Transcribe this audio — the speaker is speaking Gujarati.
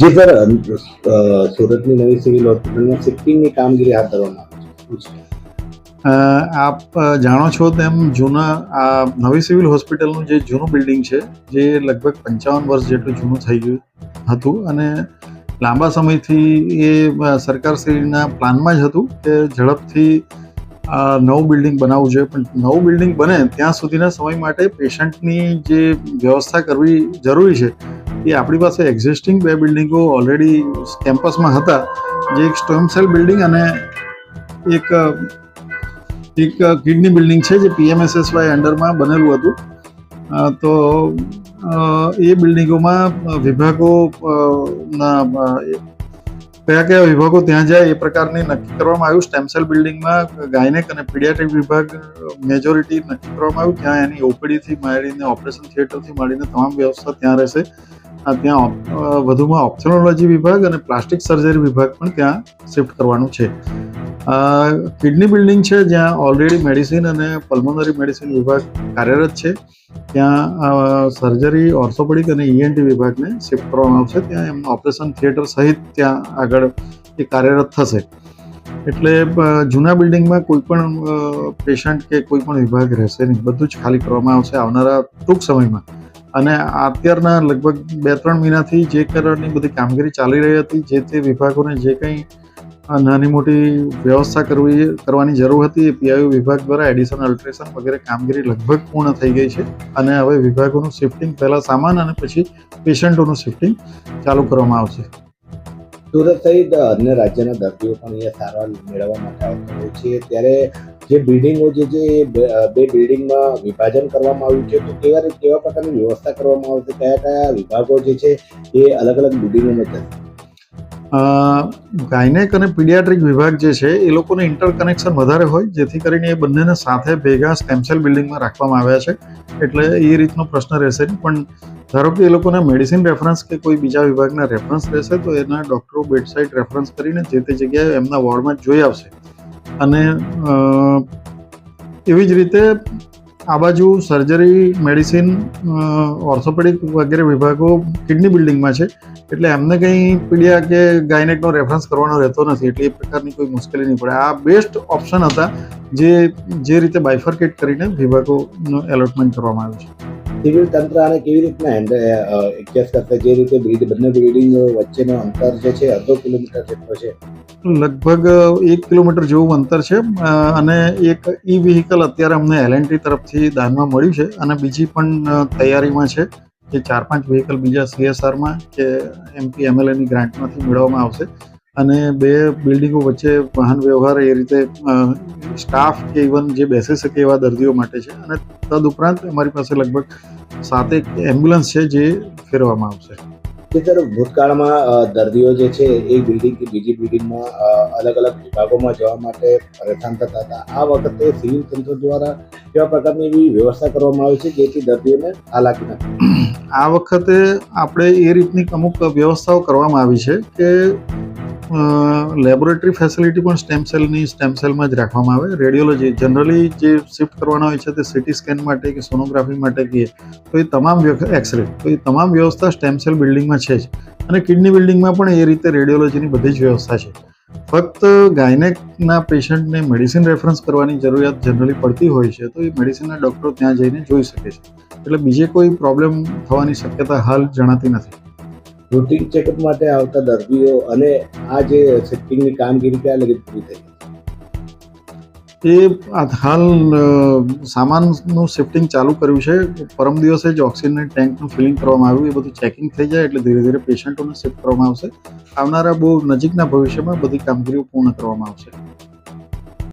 જી સર સુરતની નવી સિવિલ હોસ્પિટલમાં શિફ્ટિંગની કામગીરી હાથ ધરવામાં આપ જાણો છો તેમ જૂના, આ નવી સિવિલ હોસ્પિટલનું જે જૂનું બિલ્ડિંગ છે, જે લગભગ પંચાવન વર્ષ જેટલું જૂનું થઈ ગયું હતું અને લાંબા સમયથી એ સરકારશ્રીના પ્લાનમાં જ હતું કે ઝડપથી નવું બિલ્ડિંગ બનાવવું જોઈએ. પણ નવું બિલ્ડિંગ બને ત્યાં સુધીના સમય માટે પેશન્ટની જે વ્યવસ્થા કરવી જરૂરી છે એ આપણી પાસે એક્ઝિસ્ટિંગ બે બિલ્ડિંગો ઓલરેડી કેમ્પસમાં હતા. જે એક સ્ટોમ સેલ બિલ્ડિંગ અને એક એક કિડની બિલ્ડિંગ છે જે પીએમએસએસવાય અંડરમાં બનેલું હતું. તો એ બિલ્ડિંગોમાં વિભાગો ના કયા કયા વિભાગો ત્યાં જાય એ પ્રકારની નક્કી કરવામાં આવ્યું. સ્ટેમ સેલ બિલ્ડિંગમાં ગાયનેક અને પીડિયાટ્રિક વિભાગ મેજોરિટી નક્કી કરવામાં આવ્યું. ત્યાં એની ઓપીડીથી માંડીને ઓપરેશન થિયેટરથી માંડીને તમામ વ્યવસ્થા ત્યાં રહેશે. ત્યાં વધુમાં ઓપ્થોલોજી વિભાગ અને પ્લાસ્ટિક સર્જરી વિભાગ પણ ત્યાં શિફ્ટ કરવાનું છે. કિડની બિલ્ડિંગ છે, જ્યાં ઓલરેડી મેડિસિન અને પલ્મોનરી મેડિસિન વિભાગ કાર્યરત છે. ત્યાં સર્જરી ઓર્થોપેડિક અને ઈએનટી વિભાગને શિફ્ટ કરવામાં આવશે. ત્યાં એમનું ઓપરેશન થિયેટર સહિત ત્યાં આગળ એ કાર્યરત થશે. એટલે જૂના બિલ્ડિંગમાં કોઈ પણ પેશન્ટ કે કોઈ પણ વિભાગ રહેશે નહીં. બધું જ ખાલી કરવામાં આવશે આવનારા ટૂંક સમયમાં. અને અત્યારના લગભગ બે ત્રણ મહિનાથી જે કરવાની બધી કામગીરી ચાલી રહી હતી, જે તે વિભાગોને જે કંઈ નાની મોટી વ્યવસ્થા કરવી, કરવાની જરૂર હતી, એ પીઆઈયુ વિભાગ દ્વારા એડિશન, અલ્ટ્રેશન વગેરે કામગીરી લગભગ પૂર્ણ થઈ ગઈ છે. અને હવે વિભાગોનું શિફ્ટિંગ પહેલાં સામાન અને પછી પેશન્ટોનું શિફ્ટિંગ ચાલુ કરવામાં આવશે. સુરત સહિત અન્ય રાજ્યના દર્દીઓ પણ અહીંયા સારવાર મેળવવા માટે આવતા હોય છે. ત્યારે જે બિલ્ડિંગો જે છે એ બે બિલ્ડિંગમાં વિભાજન કરવામાં આવ્યું છે, તો કેવા કેવા પ્રકારની વ્યવસ્થા કરવામાં આવશે કયા કયા વિભાગો જે છે, એ અલગ અલગ બિલ્ડિંગોમાં જશે ગાયનેક અને પીડિયાટ્રિક વિભાગ જે છે, એ લોકોને ઇન્ટરકનેક્શન વધારે હોય, જેથી કરીને એ બંનેને સાથે ભેગા સ્ટેમસેલ બિલ્ડિંગમાં રાખવામાં આવ્યા છે. એટલે એ રીતનો પ્રશ્ન રહેશે પણ ધારો કે એ લોકોના મેડિસિન રેફરન્સ કે કોઈ બીજા વિભાગના રેફરન્સ રહેશે, તો એના ડૉક્ટરો બેડસાઇડ રેફરન્સ કરીને જે તે જગ્યાએ એમના વોર્ડમાં જોઈ આવશે. અને એવી જ રીતે આ બાજુ સર્જરી મેડિસિન ઓર્થોપેડિક વગેરે વિભાગો કિડની બિલ્ડિંગમાં છે. એટલે એમને કંઈ પીડિયા કે ગાયનેકનો રેફરન્સ કરવાનો રહેતો નથી, એટલે એ પ્રકારની કોઈ મુશ્કેલી નહીં પડે. આ બેસ્ટ ઓપ્શન હતા જે જે રીતે બાયફર્કેટ કરીને વિભાગોનું એલોટમેન્ટ કરવામાં આવ્યું છે. સિવિલ તંત્ર આને કેવી રીતના એડજસ્ટ કરતા જે રીતે બંને બિલ્ડિંગ વચ્ચેનો અંતર જે છે, અડધો કિલોમીટર જેટલો છે. લગભગ એક કિલોમીટર જેવું અંતર છે અને એક ઈ વ્હીકલ અત્યારે અમને એલએનટી તરફથી દાનમાં મળ્યું છે, અને બીજી પણ તૈયારીમાં છે, જે ચાર પાંચ વ્હીકલ બીજા સીએસઆરમાં કે એમપી એમએલએની ગ્રાન્ટમાંથી મેળવવામાં આવશે. અને બે બિલ્ડિંગો વચ્ચે વાહન વ્યવહાર એ રીતે સ્ટાફ કે ઇવન જે બેસી શકે એવા દર્દીઓ માટે છે, અને તદુપરાંત અમારી પાસે લગભગ સાતેક એમ્બ્યુલન્સ છે જે ફેરવામાં આવશે. કે સર, ભૂતકાળમાં દર્દીઓ જે છે એક બિલ્ડિંગથી બીજી બિલ્ડિંગમાં અલગ અલગ વિભાગોમાં જવા માટે પરેશાન થતા હતા. આ વખતે સિવિલ તંત્ર દ્વારા કેવા પ્રકારની એવી વ્યવસ્થા કરવામાં આવી છે જેથી દર્દીઓને હાલાકી નથી આ વખતે આપણે એ રીતની અમુક વ્યવસ્થાઓ કરવામાં આવી છે કે લેબોરેટરી ફેસિલિટી પણ સ્ટેમ સેલની જ રાખવામાં આવે. રેડિયોલોજી જનરલી જે શિફ્ટ કરવાના હોય છે તે સિટી સ્કેન માટે કે સોનોગ્રાફી માટે કે તો એ તમામ એક્સરે તો એ તમામ વ્યવસ્થા સ્ટેમ સેલ બિલ્ડિંગમાં છે જ. અને કિડની બિલ્ડિંગમાં પણ એ રીતે રેડિયોલોજીની બધી જ વ્યવસ્થા છે. ફક્ત ગાયનેકના પેશન્ટને મેડિસિન રેફરન્સ કરવાની જરૂરિયાત જનરલી પડતી હોય છે, તો એ મેડિસિનના ડૉક્ટરો ત્યાં જઈને જોઈ શકે છે. એટલે બીજે કોઈ પ્રોબ્લેમ થવાની શક્યતા હાલ જણાતી નથી. રૂટીન ચેકઅપ માટે આવતા દર્દીઓ અને આ જે શિફ્ટિંગની કામગીરી ક્યાં લગી પૂરી થઈ? એ હાલ સામાનનું શિફ્ટિંગ ચાલુ કર્યું છે. પરમ દિવસે જ ઓક્સિજન ટેન્કનું ફિલિંગ કરવામાં આવ્યું. એ બધું ચેકિંગ થઈ જાય એટલે ધીરે ધીરે પેશન્ટોને શિફ્ટ કરવામાં આવશે. આવનારા બહુ નજીકના ભવિષ્યમાં બધી કામગીરીઓ પૂર્ણ કરવામાં આવશે.